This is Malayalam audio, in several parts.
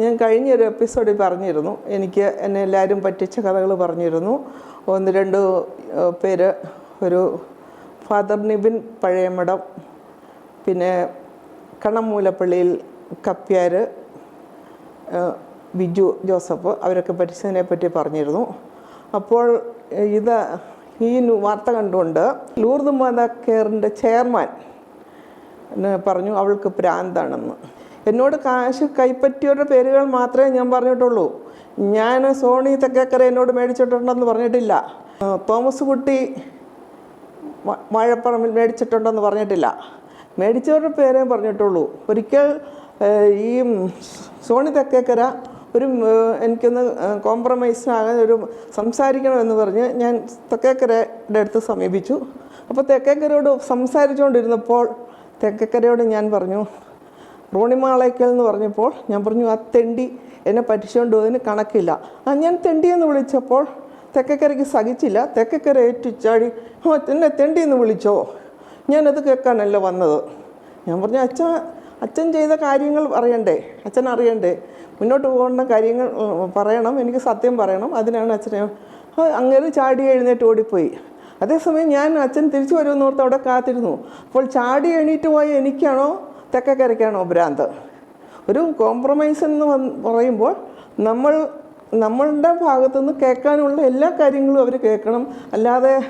ഞാൻ കഴിഞ്ഞൊരു എപ്പിസോഡിൽ പറഞ്ഞിരുന്നു. എനിക്ക് എന്നെ എല്ലാവരും പറ്റിച്ച കഥകൾ പറഞ്ഞിരുന്നു. ഒന്ന് രണ്ട് പേര് ഒരു ഫാദർ നിബിൻ പഴയമടം പിന്നെ കണമൂലപ്പള്ളിയിൽ കപ്പ്യാർ ബിജു ജോസഫ് അവരൊക്കെ പഠിച്ചതിനെ പറ്റി പറഞ്ഞിരുന്നു. അപ്പോൾ ഇത് ഈ വാർത്ത കണ്ടുകൊണ്ട് ലൂർദ് മാതാ കെയറിന്റെ ചെയർമാൻ പറഞ്ഞു അവൾക്ക് ഭ്രാന്താണെന്ന് എന്നോട് കാശ് കൈപ്പറ്റിയവരുടെ പേരുകൾ മാത്രമേ ഞാൻ പറഞ്ഞിട്ടുള്ളൂ. ഞാൻ സോണി തെക്കേക്കര എന്നോട് മേടിച്ചിട്ടുണ്ടെന്ന് പറഞ്ഞിട്ടില്ല. തോമസ് കുട്ടി വാഴപ്പറമ്പിൽ മേടിച്ചിട്ടുണ്ടെന്ന് പറഞ്ഞിട്ടില്ല. മേടിച്ചവരുടെ പേരേ പറഞ്ഞിട്ടുള്ളൂ. ഒരിക്കൽ ഈ സോണി തെക്കേക്കര ഒരു എനിക്കൊന്ന് കോംപ്രമൈസാകാൻ ഒരു സംസാരിക്കണമെന്ന് പറഞ്ഞ് ഞാൻ തെക്കേക്കരയുടെ അടുത്ത് സമീപിച്ചു. അപ്പോൾ തെക്കേക്കരയോട് സംസാരിച്ചുകൊണ്ടിരുന്നപ്പോൾ തെക്കേക്കരയോട് ഞാൻ പറഞ്ഞു റോണിമാളയ്ക്കൽ എന്ന് പറഞ്ഞപ്പോൾ ഞാൻ പറഞ്ഞു ആ തെണ്ടി എന്നെ പറ്റിച്ചുകൊണ്ട് പോയതിന് കണക്കില്ല. ആ ഞാൻ തെണ്ടി എന്ന് വിളിച്ചപ്പോൾ തെക്കക്കരയ്ക്ക് സഹിച്ചില്ല. തെക്കക്കര ഏറ്റുച്ചാടി ഓ എന്നെ തെണ്ടി എന്ന് വിളിച്ചോ? ഞാനത് കേൾക്കാനല്ല വന്നത്. ഞാൻ പറഞ്ഞു അച്ഛൻ അച്ഛൻ ചെയ്ത കാര്യങ്ങൾ അറിയണ്ടേ അച്ഛൻ അറിയണ്ടേ? മുന്നോട്ട് പോകേണ്ട കാര്യങ്ങൾ പറയണം എനിക്ക് സത്യം പറയണം. അതിനാണ് അച്ഛനെ അങ്ങനെ ചാടി എഴുന്നേറ്റ് ഓടിപ്പോയി. അതേസമയം ഞാൻ അച്ഛൻ തിരിച്ചു വരുമെന്ന് ഓർത്ത് അവിടെ കാത്തിരുന്നു. അപ്പോൾ ചാടി എണീറ്റ് പോയ എനിക്കാണോ തെക്കക്കരയ്ക്കാണോ ഭ്രാന്ത് ഒരു കോംപ്രമൈസ് എന്ന് പറയുമ്പോൾ നമ്മൾ നമ്മളുടെ ഭാഗത്തുനിന്ന് കേൾക്കാനുള്ള എല്ലാ കാര്യങ്ങളും അവർ കേൾക്കണം. അല്ലാതെ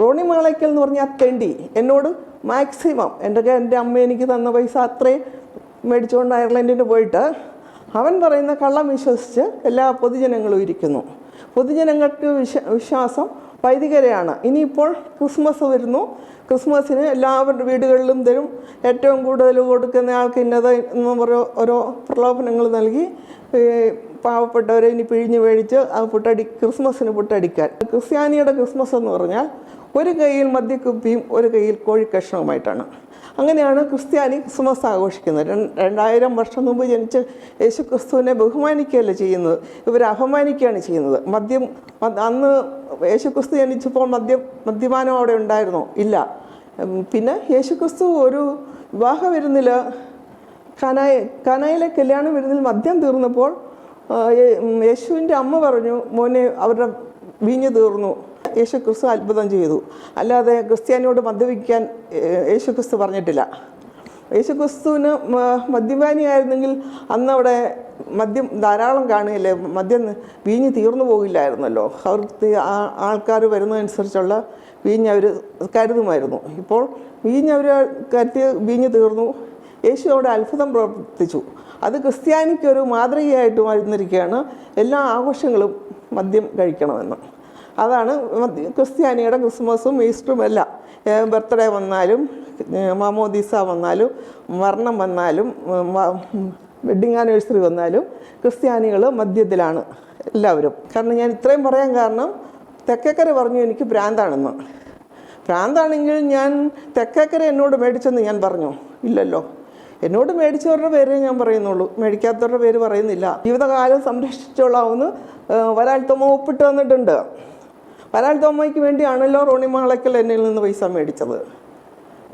റോണി മാളയ്ക്കൽ എന്ന് പറഞ്ഞാൽ തെണ്ടി. എന്നോട് മാക്സിമം എന്റെ എന്റെ അമ്മ എനിക്ക് തന്ന പൈസ അത്രയും മേടിച്ചുകൊണ്ട് അയർലൻഡിന് പോയിട്ട് അവൻ പറയുന്ന കള്ളം വിശ്വസിച്ച് എല്ലാ പൊതുജനങ്ങളും ഇരിക്കുന്നു. പൊതുജനങ്ങൾക്ക് വിശ്വാസം വൈദികരെയാണ്. ഇനിയിപ്പോൾ ക്രിസ്മസ് വരുന്നു. ക്രിസ്മസിന് എല്ലാവരുടെ വീടുകളിലും തരും. ഏറ്റവും കൂടുതൽ കൊടുക്കുന്ന ആൾക്ക് ഇന്നത് എന്ന് ഓരോ ഓരോ പ്രലോഭനങ്ങൾ നൽകി പാവപ്പെട്ടവരെ ഇനി പിഴിഞ്ഞ് മേടിച്ച് ആ പുട്ടടി ക്രിസ്മസിന് പുട്ടടിക്കാൻ. ക്രിസ്ത്യാനിയുടെ ക്രിസ്മസ് എന്ന് പറഞ്ഞാൽ ഒരു കയ്യിൽ മദ്യക്കുപ്പിയും ഒരു കയ്യിൽ കോഴിക്കഷ്ണവുമായിട്ടാണ് അങ്ങനെയാണ് ക്രിസ്ത്യാനി ക്രിസ്മസ് ആഘോഷിക്കുന്നത്. രണ്ട് രണ്ടായിരം വർഷം മുമ്പ് ജനിച്ച യേശു ക്രിസ്തുവിനെ ബഹുമാനിക്കുകയല്ല ചെയ്യുന്നത്. ഇവർ അപമാനിക്കുകയാണ് ചെയ്യുന്നത്. മദ്യം അന്ന് യേശു ക്രിസ്തു ജനിച്ചപ്പോൾ മദ്യം മദ്യപാനം അവിടെ ഉണ്ടായിരുന്നോ? ഇല്ല. പിന്നെ യേശുക്രിസ്തു ഒരു വിവാഹ വിരുന്നിൽ കനായ കനയിലെ കല്യാണ വിരുന്നിൽ മദ്യം തീർന്നപ്പോൾ യേശുവിന്റെ അമ്മ പറഞ്ഞു മോനെ അവരുടെ വീഞ്ഞ് തീർന്നു. യേശു ക്രിസ്തു അത്ഭുതം ചെയ്തു. അല്ലാതെ ക്രിസ്ത്യാനിയോട് മദ്യപിക്കാൻ യേശുക്രിസ്തു യേശു ക്രിസ്തു പറഞ്ഞിട്ടില്ല. യേശു ക്രിസ്തുവിന് മദ്യപാനിയായിരുന്നെങ്കിൽ അന്ന് അവിടെ മദ്യം ധാരാളം കാണുകയില്ലേ? മദ്യം വീഞ്ഞ് തീർന്നു പോകില്ലായിരുന്നല്ലോ. അവർ ആൾക്കാർ വരുന്നതനുസരിച്ചുള്ള വീഞ്ഞ് അവർ കരുതുമായിരുന്നു. ഇപ്പോൾ വീഞ്ഞ് അവർ കരുതി വീഞ്ഞ് തീർന്നു. യേശു അവിടെ അത്ഭുതം പ്രവർത്തിച്ചു. അത് ക്രിസ്ത്യാനിക്ക് ഒരു മാതൃകയായിട്ട് വരുന്നിരിക്കുകയാണ് എല്ലാ ആഘോഷങ്ങളും മദ്യം കഴിക്കണമെന്ന്. അതാണ് ക്രിസ്ത്യാനിയുടെ ക്രിസ്മസും ഈസ്റ്ററും എല്ലാം. ബർത്ത്ഡേ വന്നാലും മാമോദീസ വന്നാലും മരണം വന്നാലും വെഡിങ് ആനിവേഴ്സറി വന്നാലും ക്രിസ്ത്യാനികൾ മദ്യത്തിലാണ് എല്ലാവരും. കാരണം ഞാൻ ഇത്രയും പറയാൻ കാരണം തെക്കേക്കര പറഞ്ഞു എനിക്ക് ഭ്രാന്താണെന്ന് ഭ്രാന്താണെങ്കിൽ ഞാൻ തെക്കേക്കര എന്നോട് മേടിച്ചെന്ന് ഞാൻ പറഞ്ഞു. ഇല്ലല്ലോ. എന്നോട് മേടിച്ചവരുടെ പേരേ ഞാൻ പറയുന്നുള്ളൂ. മേടിക്കാത്തവരുടെ പേര് പറയുന്നില്ല. ജീവിതകാലം സംരക്ഷിച്ചോളാവുന്ന വരാൽ തോമ ഒപ്പിട്ട് തന്നിട്ടുണ്ട്. വരാൽ തോമയ്ക്ക് വേണ്ടിയാണല്ലോ റോണി മാളയ്ക്കൽ എന്നിൽ നിന്ന് പൈസ മേടിച്ചത്.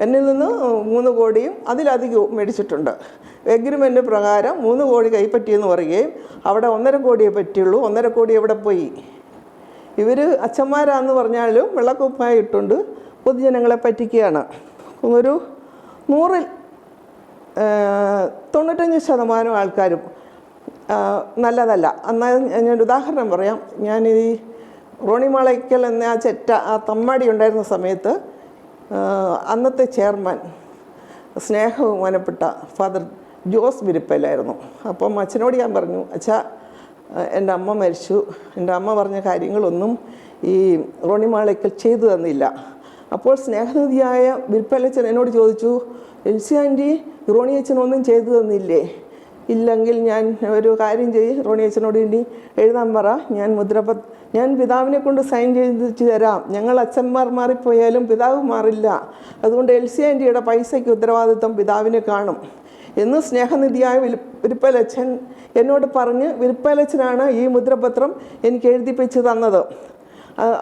എന്നിൽ നിന്ന് മൂന്ന് കോടിയും അതിലധികവും മേടിച്ചിട്ടുണ്ട്. എഗ്രിമെന്റ് പ്രകാരം മൂന്ന് കോടി കൈപ്പറ്റിയെന്ന് പറയുകയും അവിടെ ഒന്നര കോടിയെ പറ്റിയുള്ളൂ. ഒന്നര കോടി എവിടെ പോയി? ഇവർ അച്ഛന്മാരാന്ന് പറഞ്ഞാലും വെള്ളക്കുപ്പായ ഇട്ടുണ്ട്. പൊതുജനങ്ങളെ പറ്റിക്കുകയാണ്. ഒരു നൂറിൽ തൊണ്ണൂറ്റഞ്ച് ശതമാനം ആൾക്കാരും നല്ലതല്ല. എന്നാൽ ഞാൻ ഉദാഹരണം പറയാം. ഞാൻ ഈ റോണി എന്ന ആ ചെറ്റ ആ തമ്മാടി ഉണ്ടായിരുന്ന സമയത്ത് അന്നത്തെ ചെയർമാൻ സ്നേഹബഹുമാനപ്പെട്ട ഫാദർ ജോസ് വിരിപ്പലായിരുന്നു അപ്പം അച്ഛനോട് ഞാൻ പറഞ്ഞു അച്ഛാ എന്റെ അമ്മ മരിച്ചു. എന്റെ അമ്മ പറഞ്ഞ കാര്യങ്ങളൊന്നും ഈ റോണിമാളയ്ക്കൽ ചെയ്തു തന്നില്ല. അപ്പോൾ സ്നേഹനിധിയായ വിരിപ്പലച്ചൻ എന്നോട് ചോദിച്ചു എൽസി ആന്റി റോണി അച്ഛൻ ഒന്നും ചെയ്തു തന്നില്ലേ? ഇല്ലെങ്കിൽ ഞാൻ ഒരു കാര്യം ചെയ്യും റോണി അച്ഛനോട് വേണ്ടി എഴുതാൻ പറ. ഞാൻ മുദ്രപ ഞാൻ പിതാവിനെ കൊണ്ട് സൈൻ ചെയ്തിച്ച് തരാം. ഞങ്ങൾ അച്ഛന്മാർ മാറിപ്പോയാലും പിതാവ് മാറില്ല. അതുകൊണ്ട് എൽ സി ആന്റിയുടെ പൈസയ്ക്ക് ഉത്തരവാദിത്വം പിതാവിനെ കാണും. എന്ന് സ്നേഹനിധിയായ വിൽ വിരുപ്പലച്ഛൻ എന്നോട് പറഞ്ഞ് വിരുപ്പലച്ഛനാണ് ഈ മുദ്രപത്രം എനിക്ക് എഴുതിപ്പിച്ച് തന്നത്.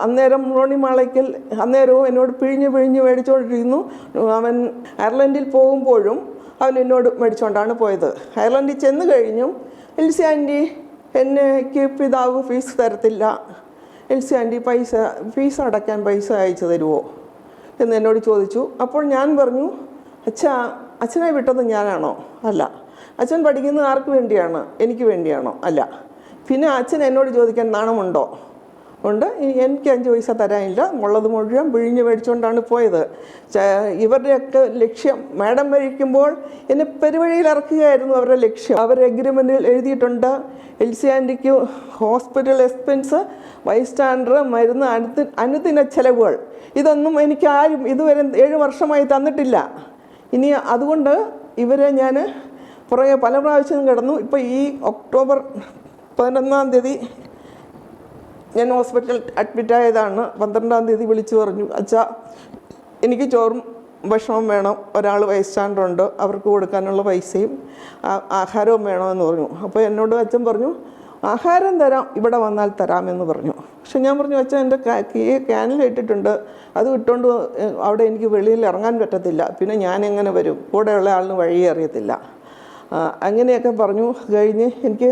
അന്നേരം റോണി മാളയ്ക്കൽ അന്നേരവും എന്നോട് പിഴിഞ്ഞ് പിഴിഞ്ഞ് മേടിച്ചുകൊണ്ടിരുന്നു അവൻ അയർലൻഡിൽ പോകുമ്പോഴും അവൻ എന്നോട് മേടിച്ചുകൊണ്ടാണ് പോയത്. അയർലൻഡിൽ ചെന്ന് കഴിഞ്ഞും എൽസി ആന്റി എന്നെ പിതാവ് ഫീസ് തരത്തില്ല. എൽസി ആന്റി പൈസ ഫീസ് അടയ്ക്കാൻ പൈസ അയച്ചു തരുമോ എന്ന് എന്നോട് ചോദിച്ചു. അപ്പോൾ ഞാൻ പറഞ്ഞു അച്ഛാ അച്ഛനെ വിട്ടത് ഞാനാണോ? അല്ല. അച്ഛൻ പഠിക്കുന്നത് ആർക്ക് വേണ്ടിയാണ്? എനിക്ക് വേണ്ടിയാണോ? അല്ല. പിന്നെ അച്ഛൻ എന്നോട് ചോദിക്കാൻ നാണമുണ്ടോ? ഉണ്ട് എനിക്ക് അഞ്ച് പൈസ തരാനില്ല. ഉള്ളത് മുഴുവൻ പിഴിഞ്ഞ് മേടിച്ചുകൊണ്ടാണ് പോയത്. ഇവരുടെയൊക്കെ ലക്ഷ്യം മാഡം മരിക്കുമ്പോൾ എന്നെ പെരുവഴിയിൽ ഇറക്കുകയായിരുന്നു അവരുടെ ലക്ഷ്യം. അവർ എഗ്രിമെന്റിൽ എഴുതിയിട്ടുണ്ട്. എൽ സി ആന്റിക്ക് ഹോസ്പിറ്റൽ എക്സ്പെൻസ് ബൈസ്റ്റാൻഡർ മരുന്ന് അനുദി അനുദിന ചെലവുകൾ. ഇതൊന്നും എനിക്ക് ആരും ഇതുവരെ ഏഴ് വർഷമായി തന്നിട്ടില്ല. ഇനി അതുകൊണ്ട് ഇവരെ ഞാൻ പുറകെ പല പ്രാവശ്യം കിടന്നു. ഇപ്പോൾ ഈ ഒക്ടോബർ പതിനൊന്നാം തീയതി ഞാൻ ഹോസ്പിറ്റലിൽ അഡ്മിറ്റ് ആയതാണ്. പന്ത്രണ്ടാം തീയതി വിളിച്ചു പറഞ്ഞു അച്ഛാ എനിക്ക് ചോറും ഭക്ഷണവും വേണം. ഒരാൾ വയസ്സാണ്ടുണ്ട് അവർക്ക് കൊടുക്കാനുള്ള പൈസയും ആഹാരവും വേണമെന്ന് പറഞ്ഞു. അപ്പോൾ എന്നോട് അച്ഛൻ പറഞ്ഞു ആഹാരം തരാം ഇവിടെ വന്നാൽ തരാമെന്ന് പറഞ്ഞു. പക്ഷെ ഞാൻ പറഞ്ഞു അച്ഛൻ എന്റെ കീ ക്യാനിൽ ഇട്ടിട്ടുണ്ട്. അത് ഇട്ടുകൊണ്ട് അവിടെ എനിക്ക് വെളിയിൽ ഇറങ്ങാൻ പറ്റത്തില്ല. പിന്നെ ഞാൻ എങ്ങനെ വരും? കൂടെയുള്ള ആളിന് വഴിയേ അറിയത്തില്ല. അങ്ങനെയൊക്കെ പറഞ്ഞു കഴിഞ്ഞ് എനിക്ക്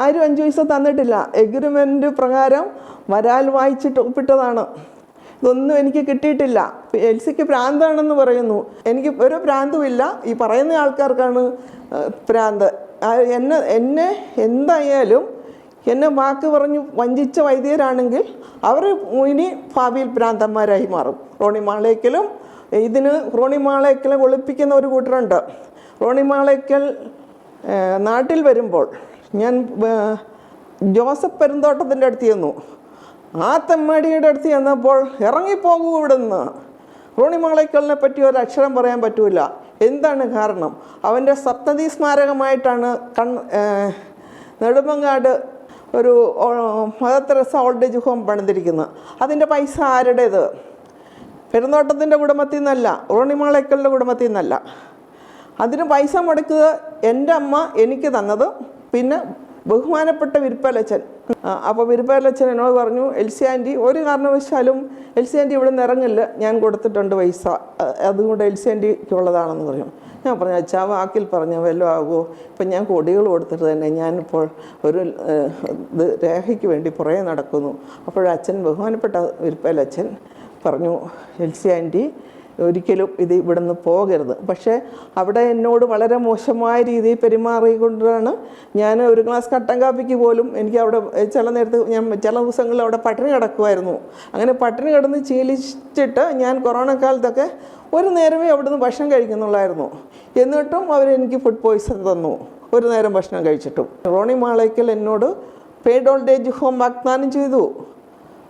ആരും അഞ്ച് പൈസ തന്നിട്ടില്ല. എഗ്രിമെന്റ് പ്രകാരം വരാൽ വായിച്ചിട്ട് ഒപ്പിട്ടതാണ്. ഇതൊന്നും എനിക്ക് കിട്ടിയിട്ടില്ല. എൽസിക്ക് പ്രാന്താണെന്ന് പറയുന്നു. എനിക്ക് ഒരു പ്രാന്തുമില്ല. ഈ പറയുന്ന ആൾക്കാർക്കാണ് പ്രാന്ത്. എന്നെ എന്നെ എന്തായാലും എന്നെ വാക്ക് പറഞ്ഞു വഞ്ചിച്ച വൈദ്യരാണെങ്കിൽ അവർ ഇനി ഭാവിയിൽ പ്രാന്തന്മാരായി മാറും. റോണി മാളേക്കലും ഇതിന് റോണി മാളേക്കലെ ഒളിപ്പിക്കുന്ന ഒരു കൂട്ടരുണ്ട്. റോണി മാളേക്കൽ നാട്ടിൽ വരുമ്പോൾ ഞാൻ ജോസഫ് പെരുന്തോട്ടത്തിന്റെ അടുത്ത് ചെന്നു. ആ തെമ്മാടിയുടെ അടുത്ത് ചെന്നപ്പോൾ ഇറങ്ങിപ്പോകൂ ഇവിടുന്ന്. റോണി മാളേക്കലിനെ പറ്റി ഒരു അക്ഷരം പറയാൻ പറ്റൂല. എന്താണ് കാരണം? അവന്റെ സപ്തതി സ്മാരകമായിട്ടാണ് കൺ നെടുമങ്ങാട് ഒരു ഓ- ഓൾഡേജ് ഹോം പണിതിരിക്കുന്നത്. അതിന്റെ പൈസ ആരുടേത്? പെരുന്തോട്ടത്തിന്റെ കുടുംബത്തിൽ നിന്നല്ല റോണിമാളയ്ക്കലിന്റെ കുടുംബത്തിൽ നിന്നല്ല അതിന് പൈസ മുടക്കുക എന്റെ അമ്മ എനിക്ക് തന്നത്. പിന്നെ ബഹുമാനപ്പെട്ട വിരുപ്പലച്ചൻ. അപ്പോൾ വിരുപ്പലച്ചൻ എന്നോട് പറഞ്ഞു എൽസി ആന്റി ഒരു കാരണവശാലും എൽസി ആന്റി ഇവിടെ നിന്ന് ഇറങ്ങില്ല. ഞാൻ കൊടുത്തിട്ടുണ്ട് പൈസ. അതുകൊണ്ട് എൽസി ആന്റിക്കുള്ളതാണെന്ന് പറഞ്ഞു. ഞാൻ പറഞ്ഞു അച്ഛാ വാക്കിൽ പറഞ്ഞ വല്ലതും ആകുമോ ഇപ്പം ഞാൻ കൊടികൾ കൊടുത്തിട്ട് തന്നെ ഞാനിപ്പോൾ ഒരു ഇത് രേഖയ്ക്ക് വേണ്ടി പുറകെ നടക്കുന്നു. അപ്പോഴച്ഛൻ ബഹുമാനപ്പെട്ട വിരുപ്പലച്ചൻ പറഞ്ഞു എൽസി ആന്റി ഒരിക്കലും ഇത് ഇവിടുന്ന് പോകരുത്. പക്ഷേ അവിടെ എന്നോട് വളരെ മോശമായ രീതിയിൽ പെരുമാറിക്കൊണ്ടാണ് ഞാൻ ഒരു ഗ്ലാസ് കട്ടൻ കാപ്പിക്ക് പോലും എനിക്ക് അവിടെ ചില നേരത്ത് ഞാൻ ചില ദിവസങ്ങളിൽ അവിടെ പട്ടിണി കിടക്കുമായിരുന്നു. അങ്ങനെ പട്ടിണി കിടന്ന് ശീലിച്ചിട്ട് ഞാൻ കൊറോണ കാലത്തൊക്കെ ഒരു നേരമേ അവിടുന്ന് ഭക്ഷണം കഴിക്കുന്നുള്ളായിരുന്നു. എന്നിട്ടും അവരെനിക്ക് ഫുഡ് പോയ്സൺ തന്നു. ഒരു നേരം ഭക്ഷണം കഴിച്ചിട്ടും. റോണി മാളേക്കൽ എന്നോട് പെയ്ഡ് ഓൾഡ് ഏജ് ഹോം വാഗ്ദാനം ചെയ്തു.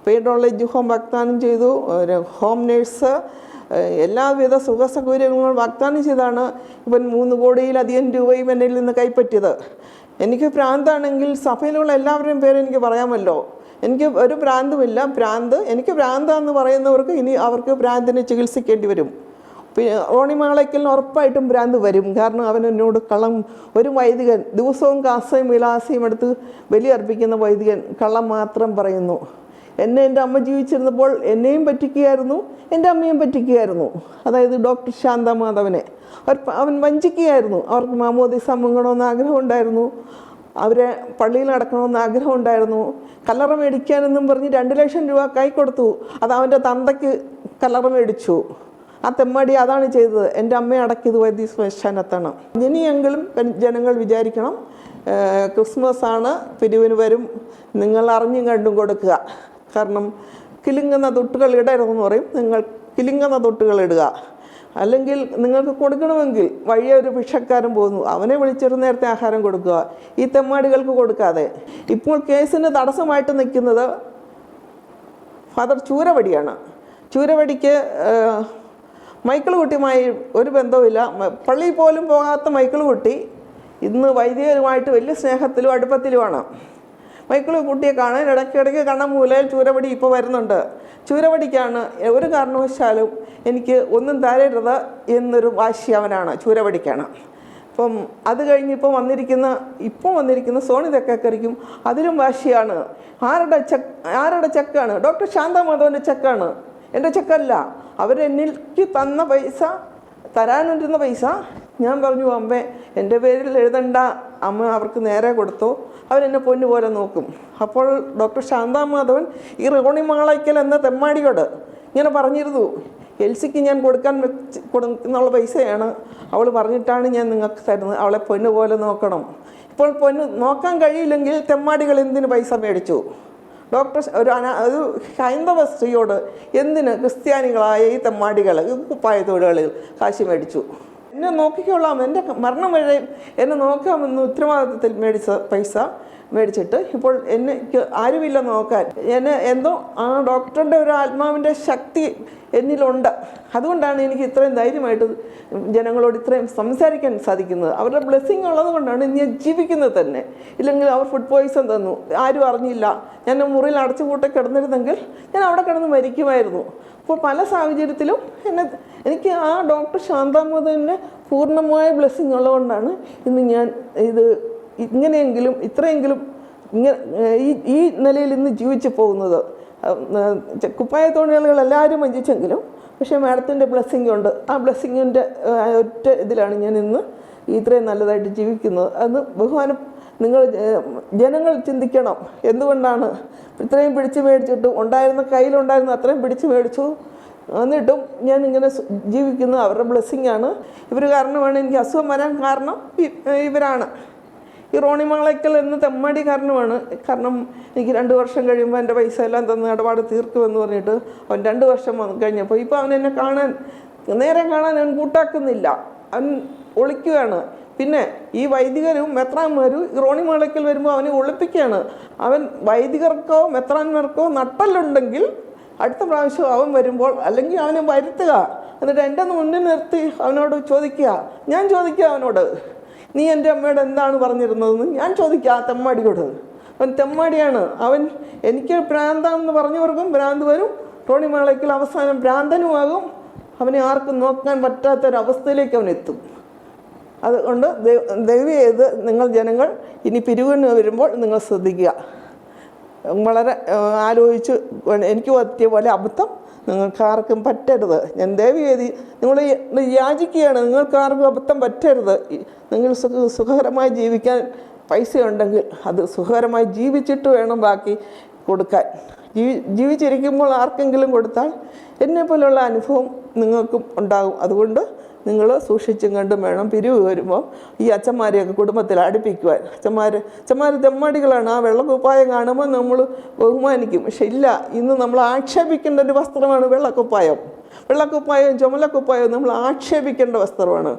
പെയ്ഡ് ഓൾഡ് ഹോം വാഗ്ദാനം ചെയ്തു. ഹോം നേഴ്സ് എല്ലാവിധ സുഖ സൗകര്യങ്ങളും വാഗ്ദാനം ചെയ്താണ് ഇവൻ മൂന്ന് കോടിയിലധികം രൂപയും എന്നിൽ നിന്ന് കൈപ്പറ്റിയത്. എനിക്ക് ഭ്രാന്താണെങ്കിൽ സഭയിലുള്ള എല്ലാവരുടെയും പേര് എനിക്ക് പറയാമല്ലോ. എനിക്ക് ഒരു ഭ്രാന്തുമില്ല. ഭ്രാന്ത് എനിക്ക് ഭ്രാന്താന്ന് പറയുന്നവർക്ക് ഇനി അവർക്ക് ഭ്രാന്തിനെ ചികിത്സിക്കേണ്ടി വരും. പിന്നെ റോണി ഉറപ്പായിട്ടും ഭ്രാന്ത് വരും. കാരണം അവൻ എന്നോട് കള്ളം ഒരു വൈദികൻ ദിവസവും കാസയും വിലാസയും എടുത്ത് ബലിയർപ്പിക്കുന്ന വൈദികൻ കള്ളം മാത്രം പറയുന്നു. എന്നെ എന്റെ അമ്മ ജീവിച്ചിരുന്നപ്പോൾ എന്നെയും പറ്റിക്കുകയായിരുന്നു എന്റെ അമ്മയും പറ്റിക്കുകയായിരുന്നു. അതായത് ഡോക്ടർ ശാന്ത മാധവനെ അവർ അവൻ വഞ്ചിക്കുകയായിരുന്നു. അവർക്ക് മാമോദിസ മുങ്ങണമെന്ന് ആഗ്രഹം ഉണ്ടായിരുന്നു അവരെ പള്ളിയിൽ അടക്കണമെന്ന് ആഗ്രഹം ഉണ്ടായിരുന്നു കല്ലറ മേടിക്കാനെന്നും പറഞ്ഞ് രണ്ട് ലക്ഷം രൂപ കൈ കൊടുത്തു അത് അവന്റെ തന്തയ്ക്ക് കല്ലറ മേടിച്ചു. ആ തെമ്മാടി അതാണ് ചെയ്തത്. എന്റെ അമ്മയെ അടക്കിയത് വൈദ്യ ശ്മശാനത്താണ് ഇനിയെങ്കിലും ജനങ്ങൾ വിചാരിക്കണം ക്രിസ്മസ് ആണ് പിരിവിന് വരും. നിങ്ങൾ അറിഞ്ഞും കണ്ടും കൊടുക്കുക. കാരണം കിലുങ്ങുന്ന തൊട്ടുകൾ ഇടരുതെന്ന് പറയും. നിങ്ങൾ കിലുങ്ങുന്ന തൊട്ടുകൾ ഇടുക. അല്ലെങ്കിൽ നിങ്ങൾക്ക് കൊടുക്കണമെങ്കിൽ വഴിയെ ഒരു ഭിക്ഷക്കാരൻ പോകുന്നു. അവനെ വിളിച്ചൊരു നേരത്തെ ആഹാരം കൊടുക്കുക. ഈ തെമ്മാടികൾക്ക് കൊടുക്കാതെ. ഇപ്പോൾ കേസിന് തടസ്സമായിട്ട് നിൽക്കുന്നത് ഫാദർ ചൂരവടിയാണ്. ചൂരവടിക്ക് മൈക്കിൾ കുട്ടിയുമായി ഒരു ബന്ധവുമില്ല. പള്ളിയിൽ പോലും പോകാത്ത മൈക്കിൾ കുട്ടി ഇന്ന് വൈദികരുമായിട്ട് വലിയ സ്നേഹത്തിലും അടുപ്പത്തിലുമാണ്. മൈക്കിൾ കുട്ടിയെ കാണാൻ ഇടയ്ക്കിടയ്ക്ക് കണ്ണമൂലയിൽ ചൂരവടി ഇപ്പോൾ വരുന്നുണ്ട്. ചൂരവടിക്കാണ് ഒരു കാരണവശാലും എനിക്ക് ഒന്നും തരരുത് എന്നൊരു വാശി അവനാണ് ചൂരവടിക്കാണ്. അപ്പം അത് കഴിഞ്ഞ് വന്നിരിക്കുന്ന ഇപ്പോൾ വന്നിരിക്കുന്ന സോണി തെക്കക്കറിക്കും അതിലും വാശിയാണ്. ആരുടെ ചെക്ക് ആരുടെ ചെക്കാണ്? ഡോക്ടർ ശാന്ത മാധവന്റെ ചെക്കാണ്. എന്റെ ചെക്കല്ല. അവരെന്നിക്ക് തന്ന പൈസ തരാനിരുന്ന പൈസ ഞാൻ പറഞ്ഞു അമ്മേ എന്റെ പേരിൽ എഴുതണ്ട. അമ്മ അവർക്ക് നേരെ കൊടുത്തു. അവരെന്നെ പൊന്നുപോലെ നോക്കും. അപ്പോൾ ഡോക്ടർ ശാന്താമാധവൻ ഈ റോണി മാളയ്ക്കൽ എന്ന തെമ്മാടിയോട് ഇങ്ങനെ പറഞ്ഞിരുന്നു. എൽസിക്ക് ഞാൻ കൊടുക്കാൻ കൊടുക്കുന്നുള്ള പൈസയാണ്. അവൾ പറഞ്ഞിട്ടാണ് ഞാൻ നിങ്ങൾക്ക് തരുന്നത്. അവളെ പൊന്നു പോലെ നോക്കണം. ഇപ്പോൾ പൊന്നു നോക്കാൻ കഴിയില്ലെങ്കിൽ തെമ്മാടികൾ എന്തിന് പൈസ മേടിച്ചു? ഡോക്ടർ ഒരു അനാ ഒരു ഹൈന്ദവ സ്ത്രീയോട് എന്തിന് ക്രിസ്ത്യാനികളായ ഈ തെമ്മാടികൾ കുപ്പായ തൊഴിലാളികൾ കാശി മേടിച്ചു? എന്നെ നോക്കിക്കൊള്ളാം. എന്റെ മരണം വരെ എന്നെ നോക്കാമെന്ന് ഉത്തരവാദിത്തത്തിൽ മേടിച്ച പൈസ മേടിച്ചിട്ട് ഇപ്പോൾ എനിക്ക് ആരുമില്ല നോക്കാൻ. എന്നെ എന്തോ ആ ഡോക്ടറുടെ ഒരു ആത്മാവിന്റെ ശക്തി എന്നിലുണ്ട്. അതുകൊണ്ടാണ് എനിക്ക് ഇത്രയും ധൈര്യമായിട്ട് ജനങ്ങളോട് ഇത്രയും സംസാരിക്കാൻ സാധിക്കുന്നത്. അവരുടെ ബ്ലെസ്സിങ് ഉള്ളത് കൊണ്ടാണ് ഞാൻ ജീവിക്കുന്നത് തന്നെ. ഇല്ലെങ്കിൽ അവർ ഫുഡ് പോയിസൺ തന്നു. ആരും അറിഞ്ഞില്ല. ഞാൻ മുറിയിൽ അടച്ചു കൂട്ടി കിടന്നിരുന്നെങ്കിൽ ഞാൻ അവിടെ കിടന്ന് മരിക്കുമായിരുന്നു. അപ്പോൾ പല സാഹചര്യത്തിലും എന്നെ എനിക്ക് ആ ഡോക്ടർ ശാന്താമോദനെ പൂർണമായ ബ്ലെസ്സിങ് ഉള്ളതുകൊണ്ടാണ് ഇന്ന് ഞാൻ ഇത് ഇങ്ങനെയെങ്കിലും ഇത്രയെങ്കിലും ഇങ്ങനെ ഈ ഈ നിലയിൽ ഇന്ന് ജീവിച്ചു പോകുന്നത് കുപ്പായ തൊഴിലാളികൾ എല്ലാവരും വഞ്ചിച്ചെങ്കിലും പക്ഷേ മാഡത്തിന്റെ ബ്ലെസ്സിങ് ഉണ്ട്. ആ ബ്ലെസ്സിങ്ങിന്റെ ഒറ്റ ഇതിലാണ് ഞാൻ ഇന്ന് ഇത്രയും നല്ലതായിട്ട് ജീവിക്കുന്നത്. അത് ബഹുമാനം നിങ്ങൾ ജനങ്ങൾ ചിന്തിക്കണം എന്തുകൊണ്ടാണ് ഇത്രയും പിടിച്ചു മേടിച്ചിട്ട് ഉണ്ടായിരുന്ന കയ്യിലുണ്ടായിരുന്ന അത്രയും പിടിച്ചു മേടിച്ചു. എന്നിട്ടും ഞാൻ ഇങ്ങനെ ജീവിക്കുന്നത് അവരുടെ ബ്ലെസ്സിങ് ആണ് ഇവർ കാരണമാണ് എനിക്ക് അസുഖം വരാൻ കാരണം ഇവരാണ്. ഈ റോണി മാളയ്ക്കൽ എന്ന തെമ്മടി കാരണമാണ്. കാരണം എനിക്ക് രണ്ട് വർഷം കഴിയുമ്പോൾ എന്റെ പൈസ എല്ലാം തന്ന് ഇടപാട് തീർക്കുമെന്ന് പറഞ്ഞിട്ട് അവൻ രണ്ട് വർഷം കഴിഞ്ഞപ്പോൾ ഇപ്പോൾ അവൻ എന്നെ കാണാൻ നേരെ കാണാൻ അവൻ കൂട്ടാക്കുന്നില്ല. അവൻ ഒളിക്കുകയാണ്. പിന്നെ ഈ വൈദികരും മെത്രാന്മാരും റോണി മാളയ്ക്കൽ വരുമ്പോൾ അവനെ ഒളിപ്പിക്കുകയാണ്. അവൻ വൈദികർക്കോ മെത്രാന്മാർക്കോ നട്ടല്ലുണ്ടെങ്കിൽ അടുത്ത പ്രാവശ്യം അവൻ വരുമ്പോൾ അല്ലെങ്കിൽ അവനെ വരുത്തുക. എന്നിട്ട് എന്റെ മുന്നിൽ നിർത്തി അവനോട് ചോദിക്കുക. ഞാൻ ചോദിക്കുക അവനോട്. നീ എന്റെ അമ്മയോട് എന്താണ് പറഞ്ഞിരുന്നതെന്ന് ഞാൻ ചോദിക്കുക ആ തെമ്മാടിയോട്. അവൻ തെമ്മാടിയാണ്. അവൻ എനിക്ക് ഭ്രാന്താണെന്ന് പറഞ്ഞവർക്കും ഭ്രാന്ത് വരും. ടോണി മാളയ്ക്കൽ അവസാനം ഭ്രാന്തനുമാകും. അവനെ ആർക്കും നോക്കാൻ പറ്റാത്തൊരവസ്ഥയിലേക്ക് അവൻ എത്തും. അതുകൊണ്ട് ദൈവ- ചെയ്ത് നിങ്ങൾ ജനങ്ങൾ ഇനി പിരിവിന് വരുമ്പോൾ നിങ്ങൾ ശ്രദ്ധിക്കുക. വളരെ ആലോചിച്ച് എനിക്ക് പറ്റിയ പോലെ അബദ്ധം നിങ്ങൾക്ക് ആർക്കും പറ്റരുത്. ഞാൻ ചെയ്ത് നിങ്ങൾ യാചിക്കുകയാണ് നിങ്ങൾക്ക് ആർക്കും അബദ്ധം പറ്റരുത്. നിങ്ങൾ സുഖ സുഖകരമായി ജീവിക്കാൻ പൈസ ഉണ്ടെങ്കിൽ അത് സുഖകരമായി ജീവിച്ചിട്ട് വേണം ബാക്കി കൊടുക്കാൻ. ജീവി ജീവിച്ചിരിക്കുമ്പോൾ ആർക്കെങ്കിലും കൊടുത്താൽ എന്നെ പോലുള്ള അനുഭവം നിങ്ങൾക്കും ഉണ്ടാകും. അതുകൊണ്ട് നിങ്ങൾ സൂക്ഷിച്ചും കണ്ടും വേണം പിരിവ് വരുമ്പോൾ ഈ അച്ഛന്മാരെയൊക്കെ കുടുംബത്തിൽ അടുപ്പിക്കുവാൻ. അച്ഛന്മാർ അച്ഛന്മാർ തെമ്മാടികളാണ്. ആ വെള്ളക്കുപ്പായം കാണുമ്പോൾ നമ്മൾ ബഹുമാനിക്കും. പക്ഷെ ഇല്ല ഇന്ന് നമ്മൾ ആക്ഷേപിക്കേണ്ട ഒരു വസ്ത്രമാണ് വെള്ളക്കുപ്പായം. വെള്ളക്കുപ്പായവും ചുമലക്കുപ്പായവും നമ്മൾ ആക്ഷേപിക്കേണ്ട വസ്ത്രമാണ്.